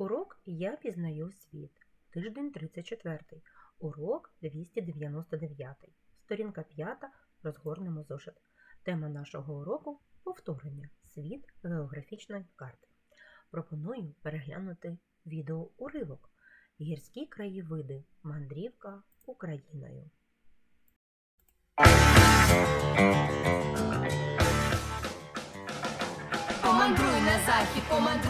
Урок Я пізнаю світ. Тиждень 34. Урок 299. Сторінка 5. Розгорнемо зошит. Тема нашого уроку повторення. Світ географічної карти. Пропоную переглянути відеоуривок. Гірські краєвиди. Мандрівка Україною. Помандруй на захід, помандруй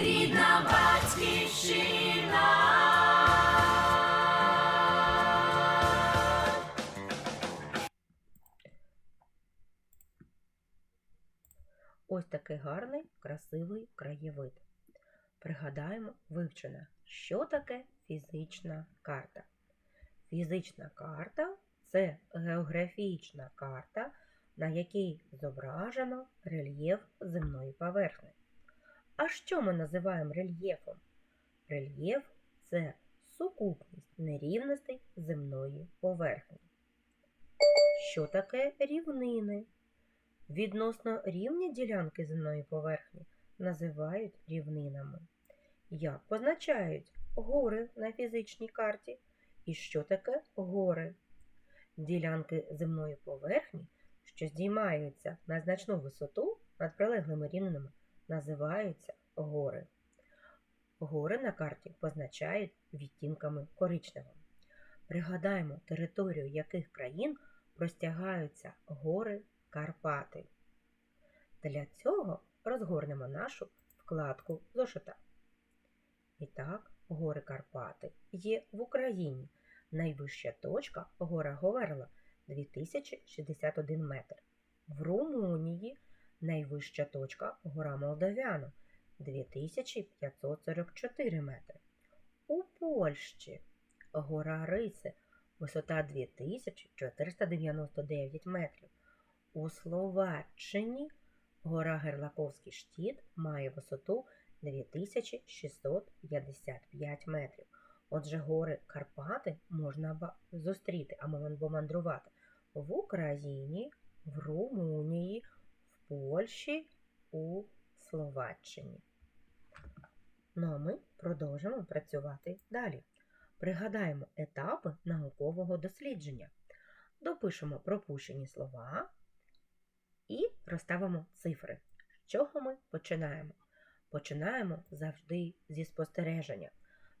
рідна батьківщина. Ось такий гарний, красивий краєвид. Пригадаємо вивчене, що таке фізична карта. Фізична карта це географічна карта, на якій зображено рельєф земної поверхні. А що ми називаємо рельєфом? Рельєф це сукупність нерівностей земної поверхні. Що таке рівнини? Відносно рівні ділянки земної поверхні називають рівнинами. Як позначають гори на фізичній карті? І що таке гори? Ділянки земної поверхні, що здіймаються на значну висоту над прилеглими рівнинами, називаються гори. Гори на карті позначають відтінками коричневим. Пригадаємо територію яких країн простягаються гори Карпати. Для цього розгорнемо нашу вкладку зошита. І так, гори Карпати є в Україні. Найвища точка гора Говерла 2061 метр. В Румунії найвища точка гора Молдовяно 2544 метри. У Польщі гора Риси висота 2499 метрів. У Словаччині гора Герлаковський штіт має висоту 2655 метрів. Отже, гори Карпати можна зустріти або мандрувати в Україні, в Румунії, Польщі, у Словаччині. Ну а ми продовжимо працювати далі. Пригадаємо етапи наукового дослідження. Допишемо пропущені слова і розставимо цифри. З чого ми починаємо? Починаємо завжди зі спостереження.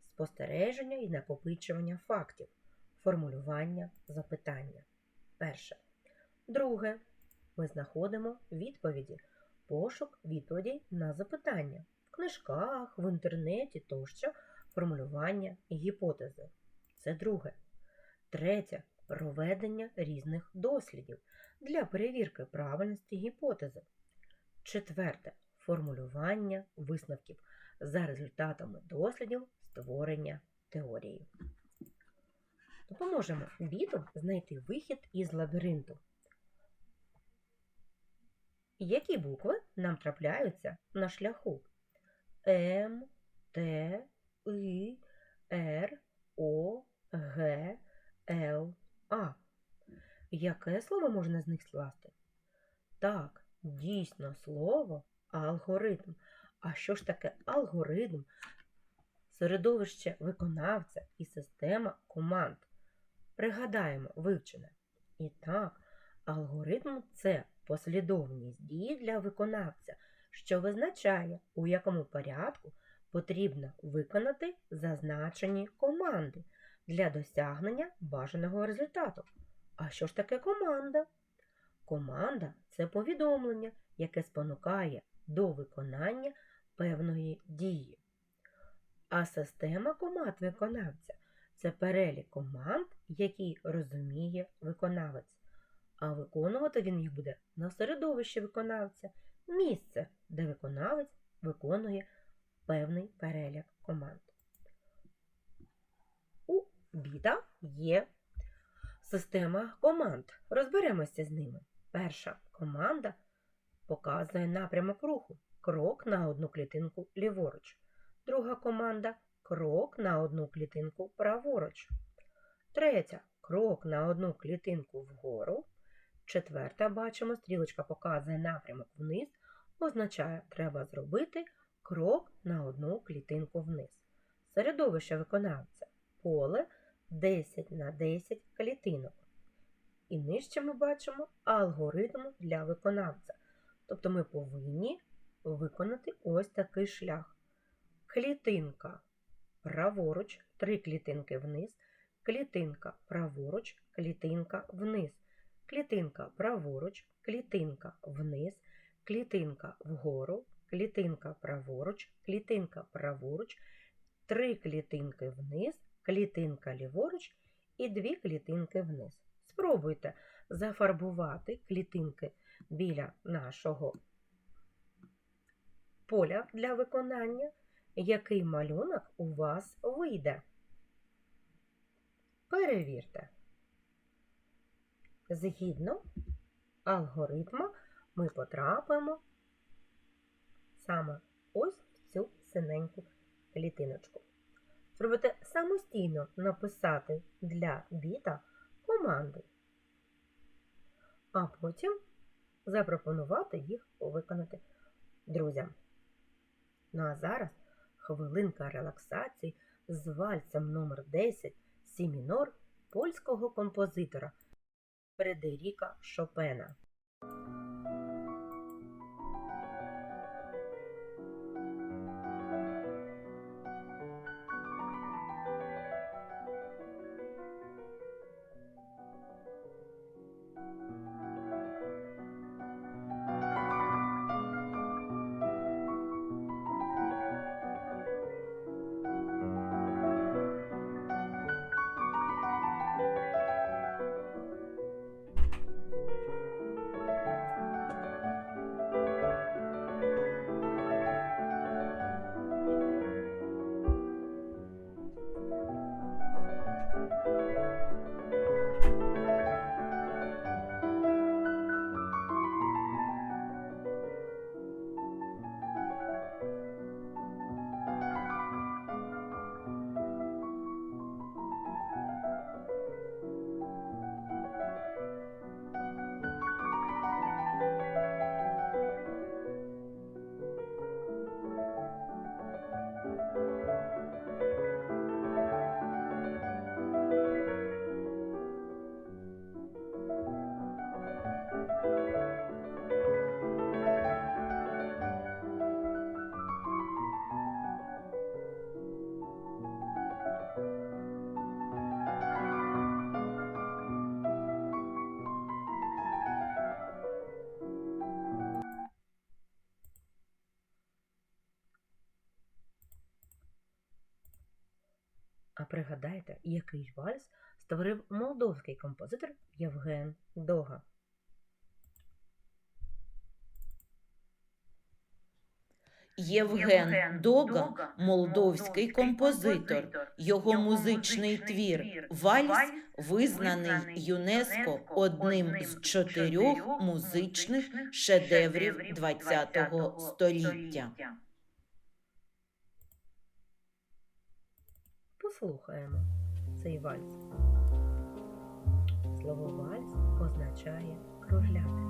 Спостереження і накопичування фактів, формулювання запитання. Перше. Друге. Ми знаходимо відповіді. Пошук відповідей на запитання в книжках, в інтернеті тощо формулювання гіпотези. Це друге. Третє. Проведення різних дослідів для перевірки правильності гіпотези. Четверте. Формулювання висновків за результатами дослідів створення теорії. Допоможемо біту знайти вихід із лабіринту. Які букви нам трапляються на шляху? М, Т, І, Р, О, Г, Л, А. Яке слово можна з них скласти? Так, дійсно слово алгоритм. А що ж таке алгоритм? Середовище виконавця і система команд. Пригадаємо вивчене. І так, алгоритм це послідовність дій для виконавця, що визначає, у якому порядку потрібно виконати зазначені команди для досягнення бажаного результату. А що ж таке команда? Команда це повідомлення, яке спонукає до виконання певної дії. А система команд виконавця це перелік команд, які розуміє виконавець а виконувати він їх буде на середовище виконавця, місце, де виконавець виконує певний перелік команд. У біда є система команд. Розберемося з ними. Перша команда показує напрямок руху. Крок на одну клітинку ліворуч. Друга команда крок на одну клітинку праворуч. Третя крок на одну клітинку вгору. Четверта, бачимо, стрілочка показує напрямок вниз, означає, треба зробити крок на одну клітинку вниз. Середовище виконавця поле 10 на 10 клітинок. І нижче ми бачимо алгоритм для виконавця. Тобто ми повинні виконати ось такий шлях. Клітинка праворуч, три клітинки вниз, клітинка праворуч, клітинка вниз, клітинка праворуч, клітинка вниз, клітинка вгору, клітинка праворуч, клітинка праворуч, три клітинки вниз, клітинка ліворуч і дві клітинки вниз. Спробуйте зафарбувати клітинки біля нашого поля для виконання, який малюнок у вас вийде. Перевірте. Згідно алгоритму ми потрапимо саме ось в цю синеньку клітиночку. Спробуйте самостійно написати для біта команди, а потім запропонувати їх виконати друзям. Ну а зараз хвилинка релаксації з вальсом номер 10 Сі мінор польського композитора Фредеріка Шопена. А пригадайте, який вальс створив молдовський композитор Євген Дога. Євген Дога, молдовський композитор. Його музичний твір Вальс визнаний ЮНЕСКО одним з чотирьох музичних шедеврів ХХ століття. Послухаємо цей вальс. Слово вальс означає кружляти.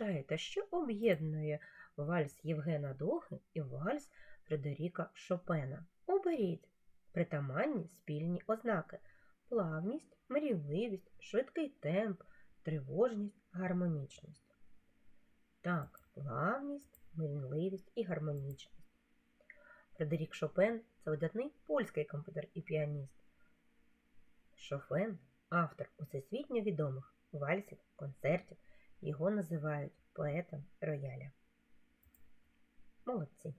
Вважаєте, що об'єднує вальс Євгена Дохи і вальс Фредеріка Шопена? Оберіть притаманні спільні ознаки плавність, мрійливість, швидкий темп, тривожність, гармонічність. Так, плавність, мрійливість і гармонічність. Фредерік Шопен це видатний польський композитор і піаніст. Шофен автор усесвітньо відомих вальсів, концертів. Його називають поетом рояля. Молодці.